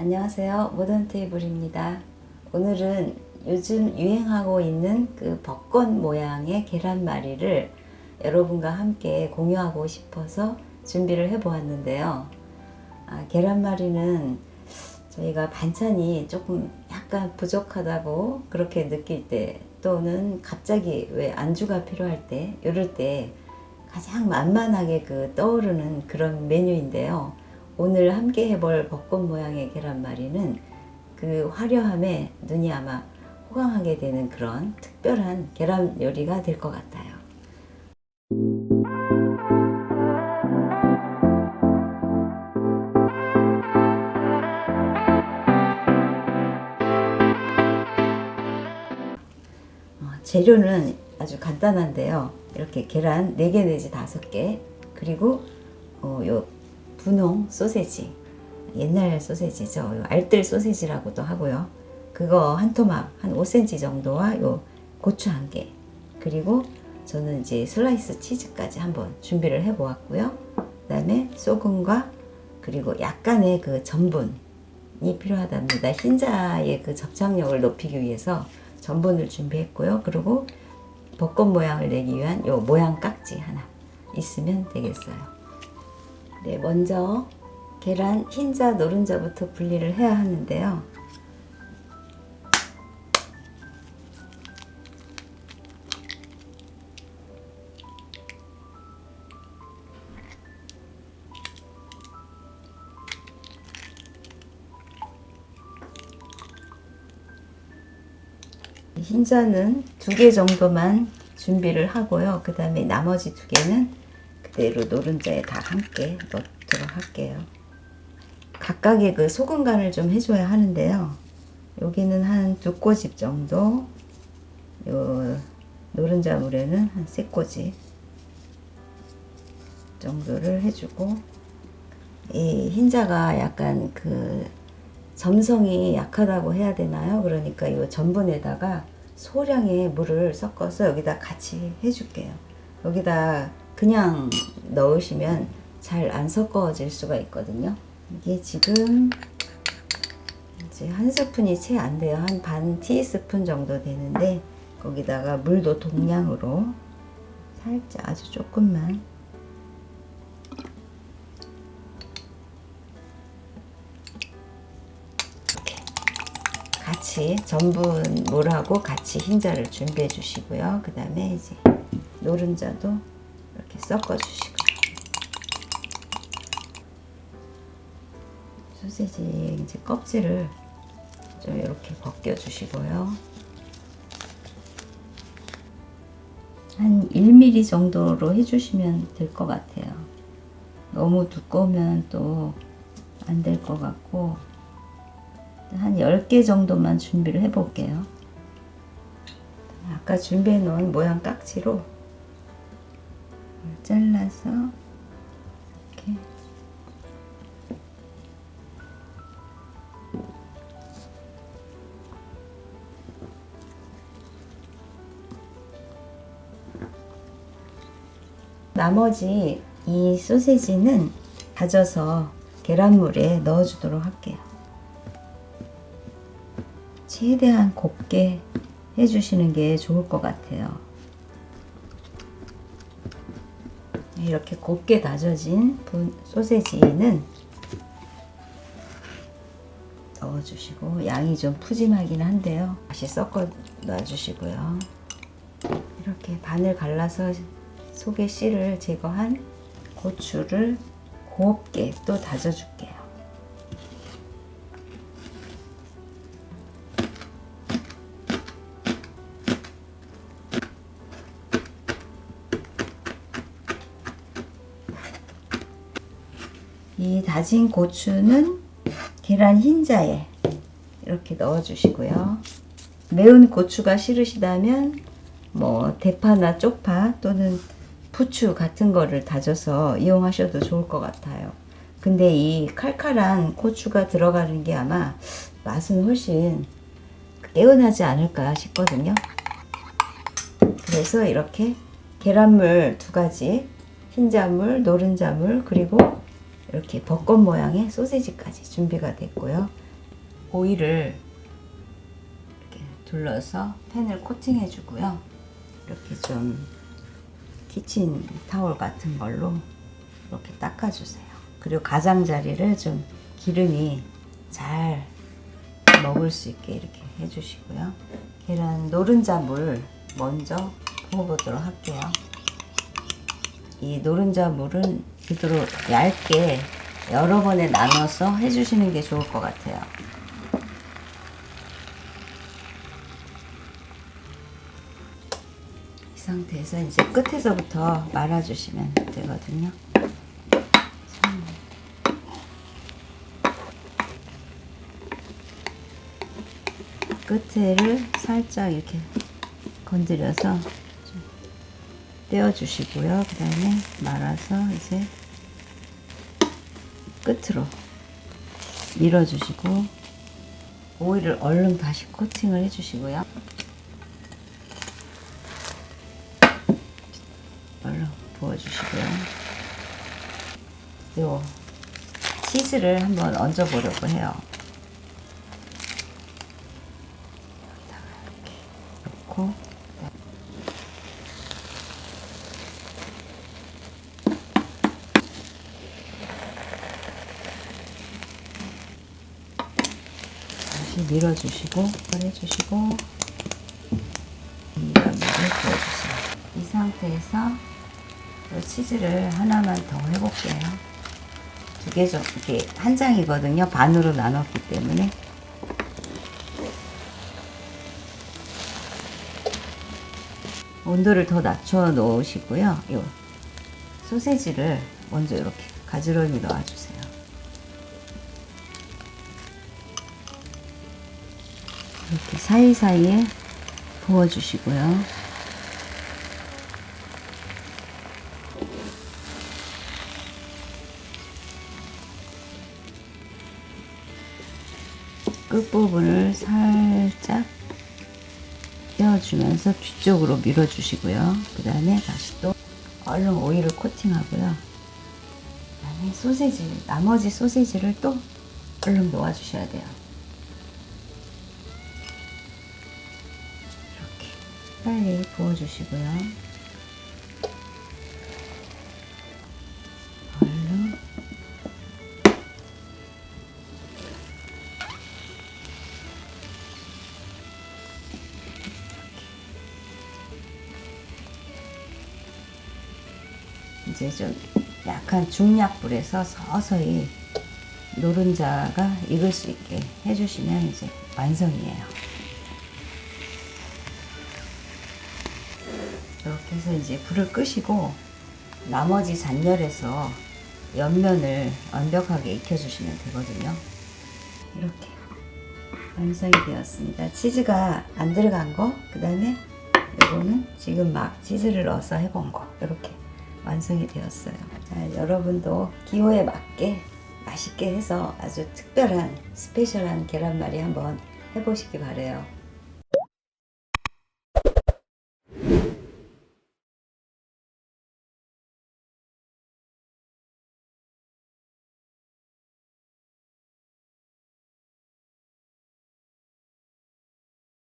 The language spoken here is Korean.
안녕하세요. 모던 테이블입니다. 오늘은 요즘 유행하고 있는 그 벚꽃 모양의 계란말이를 여러분과 함께 공유하고 싶어서 준비를 해 보았는데요. 아, 계란말이는 저희가 반찬이 조금 약간 부족하다고 그렇게 느낄 때 또는 갑자기 왜 안주가 필요할 때 이럴 때 가장 만만하게 그 떠오르는 그런 메뉴인데요. 오늘 함께 해볼 벚꽃 모양의 계란말이는 그 화려함에 눈이 아마 호강하게 되는 그런 특별한 계란 요리가 될 것 같아요. 어, 재료는 아주 간단한데요. 이렇게 계란 4개 내지 5개 그리고 어, 요 분홍 소세지 옛날 소세지죠. 요 알뜰 소세지라고도 하고요. 그거 한 토막 한 5cm 정도와 요 고추 한 개. 그리고 저는 이제 슬라이스 치즈까지 한번 준비를 해 보았고요. 그다음에 소금과 그리고 약간의 그 전분이 필요하답니다. 흰자의 그 접착력을 높이기 위해서 전분을 준비했고요. 그리고 벚꽃 모양을 내기 위한 요 모양 깍지 하나 있으면 되겠어요. 네, 먼저 계란 흰자, 노른자부터 분리를 해야 하는데요. 흰자는 두 개 정도만 준비를 하고요. 그 다음에 나머지 두 개는 그대로 노른자에 다 함께 넣도록 할게요. 각각의 그 소금 간을 좀 해줘야 하는데요. 여기는 한 두 꼬집 정도, 요 노른자 물에는 한 세 꼬집 정도를 해주고, 이 흰자가 약간 그 점성이 약하다고 해야 되나요? 그러니까 이 전분에다가 소량의 물을 섞어서 여기다 같이 해줄게요. 여기다 그냥 넣으시면 잘 안 섞어질 수가 있거든요. 이게 지금 이제 한 스푼이 채 안 돼요. 한 반 티스푼 정도 되는데 거기다가 물도 동량으로 살짝 아주 조금만 같이 전분 물하고 같이 흰자를 준비해 주시고요. 그 다음에 이제 노른자도 이렇게 섞어 주시고요. 소세지 이제 껍질을 좀 이렇게 벗겨 주시고요. 한 1mm 정도로 해주시면 될 것 같아요. 너무 두꺼우면 또 안 될 것 같고 한 10개 정도만 준비를 해 볼게요. 아까 준비해 놓은 모양 깍지로 잘라서 이렇게 나머지 이 소세지는 다져서 계란물에 넣어주도록 할게요. 최대한 곱게 해주시는 게 좋을 것 같아요. 이렇게 곱게 다져진 분- 소세지는 넣어주시고 양이 좀 푸짐하긴 한데요. 다시 섞어 놔주시고요. 이렇게 반을 갈라서 속의 씨를 제거한 고추를 곱게 또 다져줄게요. 이 다진 고추는 계란 흰자에 이렇게 넣어주시고요. 매운 고추가 싫으시다면 뭐 대파나 쪽파 또는 부추 같은 거를 다져서 이용하셔도 좋을 것 같아요. 근데 이 칼칼한 고추가 들어가는 게 아마 맛은 훨씬 개운하지 않을까 싶거든요. 그래서 이렇게 계란물 두 가지, 흰자물, 노른자물, 그리고 이렇게 벚꽃 모양의 소세지까지 준비가 됐고요. 오일을 이렇게 둘러서 팬을 코팅해 주고요. 이렇게 좀 키친 타올 같은 걸로 이렇게 닦아주세요. 그리고 가장자리를 좀 기름이 잘 먹을 수 있게 이렇게 해주시고요. 계란 노른자 물 먼저 부어보도록 할게요. 이 노른자 물은 그대로 얇게 여러 번에 나눠서 해주시는 게 좋을 것 같아요. 이 상태에서 이제 끝에서부터 말아주시면 되거든요. 끝에를 살짝 이렇게 건드려서 좀 떼어주시고요. 그 다음에 말아서 이제 끝으로 밀어주시고 오일을 얼른 다시 코팅을 해주시고요. 얼른 부어주시고요. 요 치즈를 한번 얹어 보려고 해요. 넣고 다시 밀어주시고 해주시고 이감을 부어주세요. 이 상태에서 이 치즈를 하나만 더 해볼게요. 두개좀 이렇게 한 장이거든요. 반으로 나눴기 때문에 온도를 더 낮춰 놓으시고요. 요 소세지를 먼저 이렇게 가지런히 넣어주세요. 이렇게 사이사이에 부어주시고요. 끝부분을 살짝 떼어주면서 뒤쪽으로 밀어주시고요. 그 다음에 다시 또 얼른 오일을 코팅하고요. 그 다음에 소세지, 나머지 소세지를 또 얼른 놓아주셔야 돼요. 빨리 부어주시고요. 얼른 이제 좀 약한 중약불에서 서서히 노른자가 익을 수 있게 해주시면 이제 완성이에요. 해서 이제 불을 끄시고 나머지 잔열에서 옆면을 완벽하게 익혀주시면 되거든요. 이렇게 완성이 되었습니다. 치즈가 안 들어간 거, 그 다음에 이거는 지금 막 치즈를 넣어서 해본 거, 이렇게 완성이 되었어요. 자, 여러분도 기호에 맞게 맛있게 해서 아주 특별한 스페셜한 계란말이 한번 해보시기 바래요.